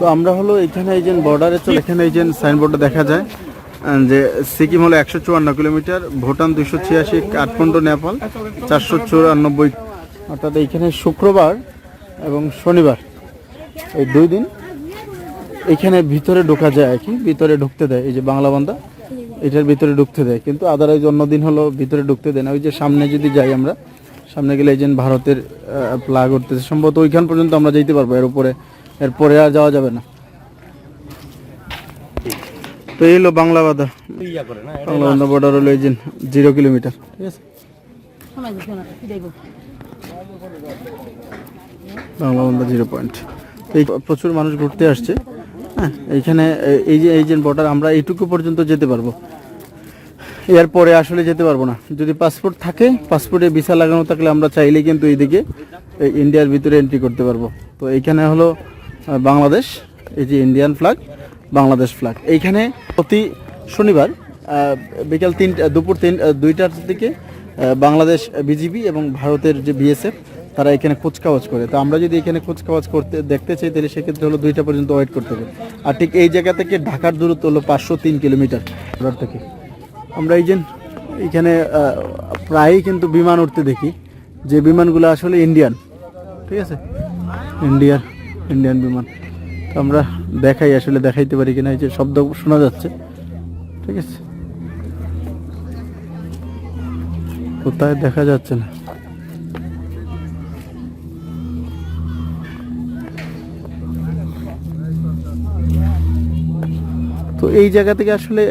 তো আমরা হলো এখানে এই যে বর্ডারে চলে, এখানে এই যে সাইনবোর্ডে দেখা যায় যে সিকিম হলো একশো চুয়ান্ন কিলোমিটার, ভুটান দুশো ছিয়াশি, কাঠমান্ডু, নেপাল চারশো চুরানব্বই। অর্থাৎ এইখানে শুক্রবার এবং শনিবার, এই দুই দিন এখানে ভিতরে ঢোকা যায় আর কি, ভিতরে ঢুকতে দেয়, এই যে বাংলা বান্দা, এটার ভিতরে ঢুকতে দেয়। কিন্তু আদারওয়াইজ অন্য দিন হলো ভিতরে ঢুকতে দেয় না, ওই যে সামনে যদি যাই আমরা, সামনে গেলে এই যে ভারতের প্লাগ উঠতেছে, সম্ভবত ওইখান পর্যন্ত আমরা যেতে পারব, এর উপরে এরপরে আর যাওয়া যাবে না। তো এই হলো বাংলা বাদা বাংলা বান্দা বর্ডার হলো এই যে জিরো কিলোমিটার ঠিক আছে। বাংলা বান্দা জিরো পয়েন্ট এই প্রচুর মানুষ ঘুরতে আসছে। হ্যাঁ এইখানে এই যে এই যে বর্ডার আমরা এইটুকু পর্যন্ত যেতে পারব। এরপরে আসলে যেতে পারব না। যদি পাসপোর্ট থাকে পাসপোর্টে ভিসা লাগানো থাকলে আমরা চাইলে কিন্তু এইদিকে এই ইন্ডিয়ার ভিতরে এন্ট্রি করতে পারব। তো এইখানে হলো বাংলাদেশ, এই যে ইন্ডিয়ান ফ্ল্যাগ বাংলাদেশ ফ্ল্যাগ এইখানে প্রতি শনিবার বিকাল তিন দুপুর তিন দুইটার দিকে বাংলাদেশ বিজিবি এবং ভারতের যে বিএসএফ তারা এখানে কুচকাওয়াজ করে। তো আমরা যদি এখানে কুচকাওয়াজ করতে, দেখতে চাই, তাহলে সেক্ষেত্রে হলো দুইটা পর্যন্ত ওয়েট করতে হবে। আর ঠিক এই জায়গা থেকে ঢাকার দূরত্ব হলো পাঁচশো তিন কিলোমিটার থেকে। আমরা এই যে, এখানে প্রায়ই কিন্তু বিমান উঠতে দেখি। যে বিমানগুলো আসলে ইন্ডিয়ান ঠিক আছে? ইন্ডিয়ার ইন্ডিয়ান বিমান তো আমরা দেখাই, আসলে দেখাইতে পারি কিনা, এই যে শব্দ শোনা যাচ্ছে। ঠিক আছে। কোথায় দেখা যাচ্ছে না? তো এই জায়গা থেকে আসলে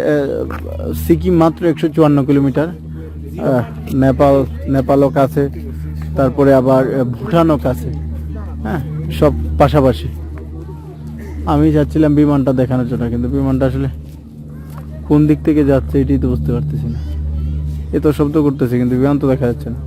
সিকিম মাত্র একশো চুয়ান্ন কিলোমিটার। নেপাল, নেপালও কাছে, তারপরে আবার ভুটানও কাছে। হ্যাঁ সব পাশাপাশি। আমি যাচ্ছিলাম বিমানটা দেখানোর জন্য, কিন্তু বিমানটা আসলে কোন দিক থেকে যাচ্ছে এটাই তো বুঝতে পারতেছি না। এ তো শব্দ করতেছে, কিন্তু বিমান তো দেখা যাচ্ছে না।